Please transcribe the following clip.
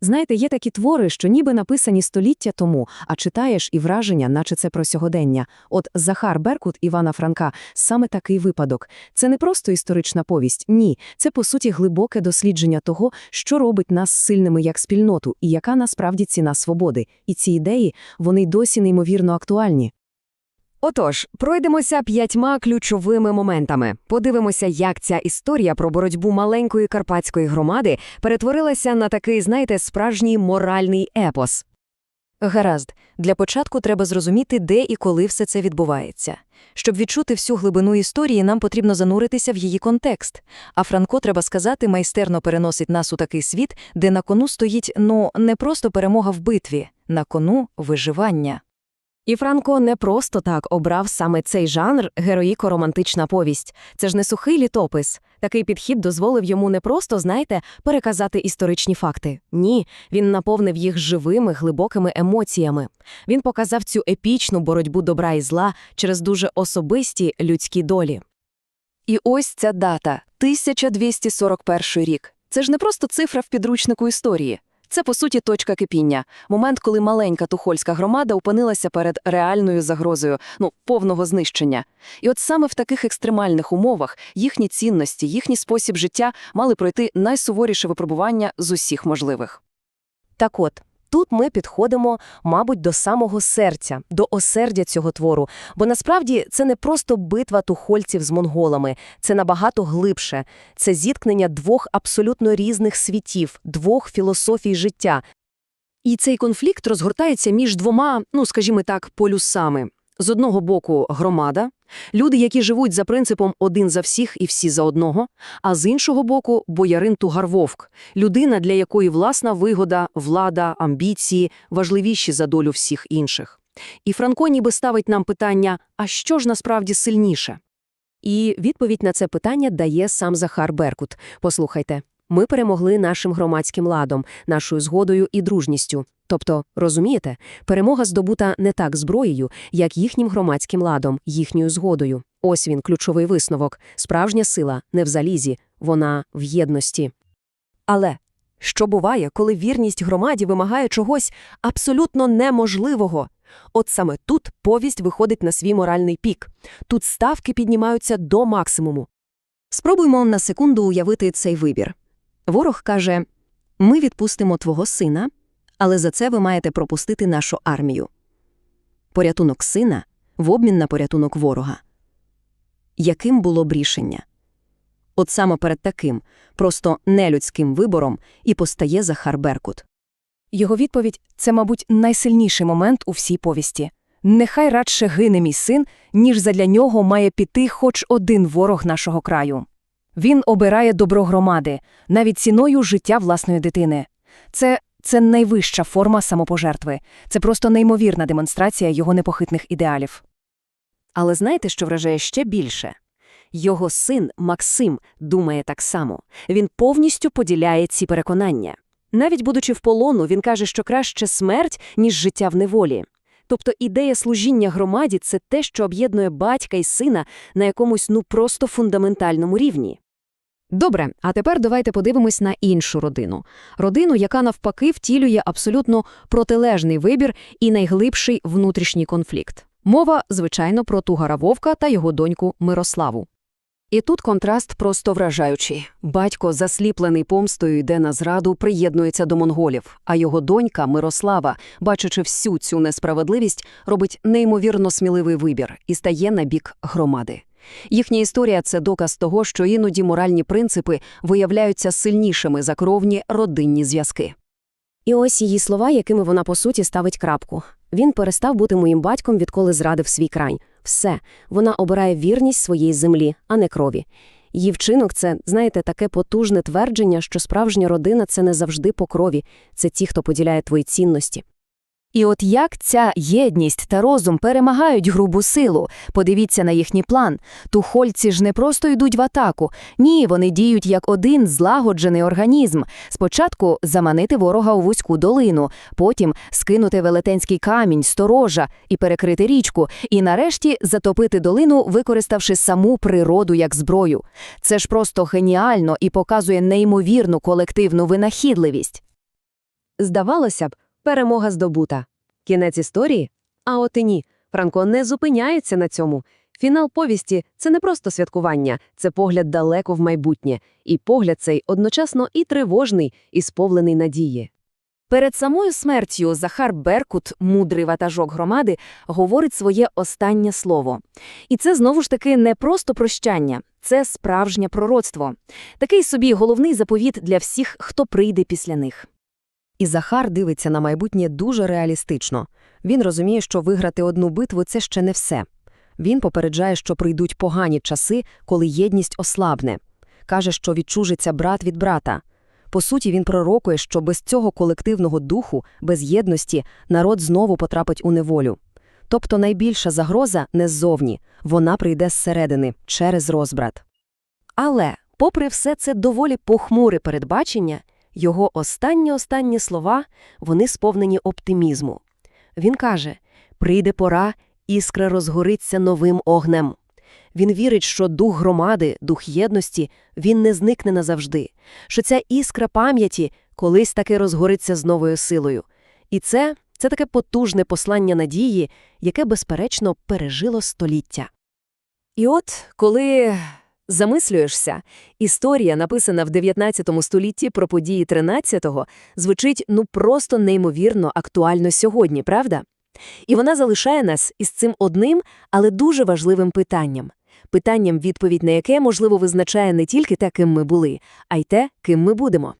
Знаєте, є такі твори, що ніби написані століття тому, а читаєш і враження, наче це про сьогодення. От Захар Беркут Івана Франка саме такий випадок. Це не просто історична повість, ні, це по суті глибоке дослідження того, що робить нас сильними як спільноту і яка насправді ціна свободи. І ці ідеї, вони досі неймовірно актуальні. Отож, пройдемося п'ятьма ключовими моментами. Подивимося, як ця історія про боротьбу маленької карпатської громади перетворилася на такий, знаєте, справжній моральний епос. Гаразд, для початку треба зрозуміти, де і коли все це відбувається. Щоб відчути всю глибину історії, нам потрібно зануритися в її контекст. А Франко, треба сказати, майстерно переносить нас у такий світ, де на кону стоїть, ну, не просто перемога в битві, на кону виживання. І Франко не просто так обрав саме цей жанр героїко-романтична повість. Це ж не сухий літопис. Такий підхід дозволив йому не просто, знаєте, переказати історичні факти. Ні, він наповнив їх живими, глибокими емоціями. Він показав цю епічну боротьбу добра і зла через дуже особисті людські долі. І ось ця дата 1241 рік. Це ж не просто цифра в підручнику історії. Це, по суті, точка кипіння, момент, коли маленька тухольська громада опинилася перед реальною загрозою, ну, повного знищення. І от саме в таких екстремальних умовах їхні цінності, їхній спосіб життя мали пройти найсуворіше випробування з усіх можливих. Так от, тут ми підходимо, мабуть, до самого серця, до осердя цього твору. Бо насправді це не просто битва тухольців з монголами, це набагато глибше. Це зіткнення двох абсолютно різних світів, двох філософій життя. І цей конфлікт розгортається між двома, ну скажімо так, полюсами. З одного боку громада, люди, які живуть за принципом один за всіх і всі за одного, а з іншого боку боярин Тугар-Вовк, людина, для якої власна вигода, влада, амбіції важливіші за долю всіх інших. І Франко ніби ставить нам питання, а що ж насправді сильніше? І відповідь на це питання дає сам Захар Беркут. Послухайте, ми перемогли нашим громадським ладом, нашою згодою і дружністю. Тобто, розумієте, перемога здобута не так зброєю, як їхнім громадським ладом, їхньою згодою. Ось він, ключовий висновок. Справжня сила не в залізі, вона в єдності. Але що буває, коли вірність громаді вимагає чогось абсолютно неможливого? От саме тут повість виходить на свій моральний пік. Тут ставки піднімаються до максимуму. Спробуймо на секунду уявити цей вибір. Ворог каже: Ми відпустимо твого сина, але за це ви маєте пропустити нашу армію. Порятунок сина в обмін на порятунок ворога. Яким було б рішення? От саме перед таким, просто нелюдським вибором і постає Захар Беркут. Його відповідь це, мабуть, найсильніший момент у всій повісті. Нехай радше гине мій син, ніж задля нього має піти хоч один ворог нашого краю. Він обирає добро громади, навіть ціною життя власної дитини. Це, це найвища форма самопожертви, це просто неймовірна демонстрація його непохитних ідеалів. Але знаєте, що вражає ще більше? Його син Максим думає так само. Він повністю поділяє ці переконання. Навіть будучи в полону, він каже, що краще смерть, ніж життя в неволі. Тобто ідея служіння громаді – це те, що об'єднує батька і сина на якомусь ну просто фундаментальному рівні. Добре, а тепер давайте подивимось на іншу родину. Родину, яка навпаки втілює абсолютно протилежний вибір і найглибший внутрішній конфлікт. Мова, звичайно, про Тугара Вовка та його доньку Мирославу. І тут контраст просто вражаючий. Батько, засліплений помстою, йде на зраду, приєднується до монголів, а його донька Мирослава, бачачи всю цю несправедливість, робить неймовірно сміливий вибір і стає на бік громади. Їхня історія – це доказ того, що іноді моральні принципи виявляються сильнішими за кровні родинні зв'язки. І ось її слова, якими вона по суті ставить крапку. Він перестав бути моїм батьком, відколи зрадив свій край. Все, вона обирає вірність своїй землі, а не крові. Її вчинок це, знаєте, таке потужне твердження, що справжня родина це не завжди по крові, це ті, хто поділяє твої цінності. І от як ця єдність та розум перемагають грубу силу. Подивіться на їхній план. Тухольці ж не просто йдуть в атаку. Ні, вони діють як один злагоджений організм. Спочатку заманити ворога у вузьку долину, потім скинути велетенський камінь, сторожа і перекрити річку, і нарешті затопити долину, використавши саму природу як зброю. Це ж просто геніально і показує неймовірну колективну винахідливість. Здавалося б, перемога здобута. Кінець історії? А от і ні. Франко не зупиняється на цьому. Фінал повісті це не просто святкування, це погляд далеко в майбутнє. І погляд цей одночасно і тривожний, і сповлений надії. Перед самою смертю Захар Беркут, мудрий ватажок громади, говорить своє останнє слово. І це знову ж таки не просто прощання, це справжнє пророцтво. Такий собі головний заповіт для всіх, хто прийде після них. І Захар дивиться на майбутнє дуже реалістично. Він розуміє, що виграти одну битву – це ще не все. Він попереджає, що прийдуть погані часи, коли єдність ослабне. Каже, що відчужиться брат від брата. По суті, він пророкує, що без цього колективного духу, без єдності, народ знову потрапить у неволю. Тобто найбільша загроза не ззовні, вона прийде зсередини, через розбрат. Але, попри все це доволі похмуре передбачення, його останні-останні слова, вони сповнені оптимізму. Він каже, прийде пора, іскра розгориться новим огнем. Він вірить, що дух громади, дух єдності, він не зникне назавжди, що ця іскра пам'яті колись таки розгориться з новою силою. І це, це таке потужне послання надії, яке, безперечно, пережило століття. І от, коли замислюєшся, історія, написана в 19 столітті про події 13-го, звучить ну просто неймовірно актуально сьогодні, правда? І вона залишає нас із цим одним, але дуже важливим питанням. Питанням, відповідь на яке, можливо, визначає не тільки те, ким ми були, а й те, ким ми будемо.